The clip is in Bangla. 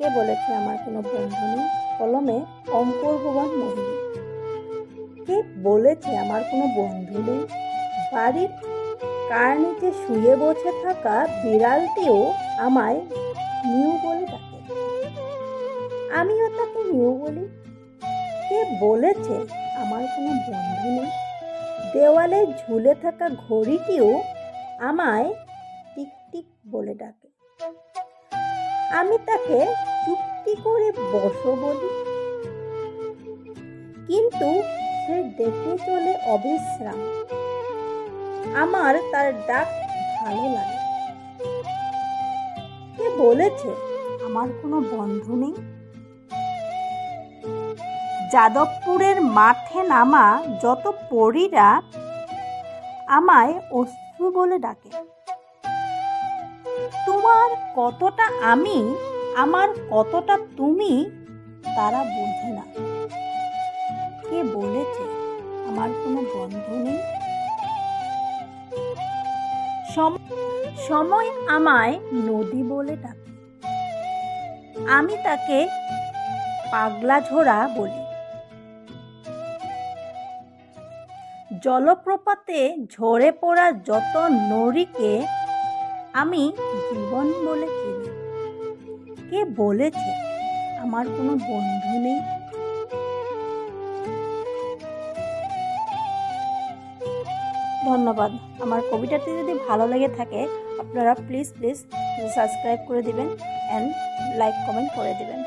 কে বলেছে আমার কোনো বন্ধু নেই? কলমে অঙ্কুর ভুবন মোহিনী। কে বলেছে আমার কোনো বন্ধু নেই? বাড়ির কার নিচে শুয়ে বসে থাকা বিড়ালটিও আমায় নিউ বলে ডাকে। আমিও তাকে নিউ বলি। কে বলেছে আমার কোনো বন্ধু নেই? দেওয়ালে ঝুলে থাকা ঘড়িটিও আমায় টিক টিক বলে ডাকে। আমি তাকে চুক্তি করে বসো বলি। কিন্তু সে ডেকে চলে অবিশ্রাম। আমার তার ডাক ভালো লাগে। কে বলেছে আমার কোনো বন্ধু নেই? যাদবপুরের মাঠে নামা যত পরীরা আমায় অশ্রু বলে ডাকে। তোমার কতটা আমি আমার কতটা তুমি, তারা বোঝে না। কে বলেছে আমার কোনো বন্ধু নেই? সম- সময় আমায় নদী বলে ডাকে। আমি তাকে পাগলা ঝোড়া বলি। জলপ্রপাতে ঝরে পড়া যত নড়িকে আমি জীবন বলে চিনি। কে বলেছে, আমার কোনো বন্ধু নেই। ধন্যবাদ। আমার কবিতাটি যদি ভালো লেগে থাকে, আপনারা প্লিজ প্লিজ সাবস্ক্রাইব করে দিবেন অ্যান্ড লাইক কমেন্ট করে দিবেন।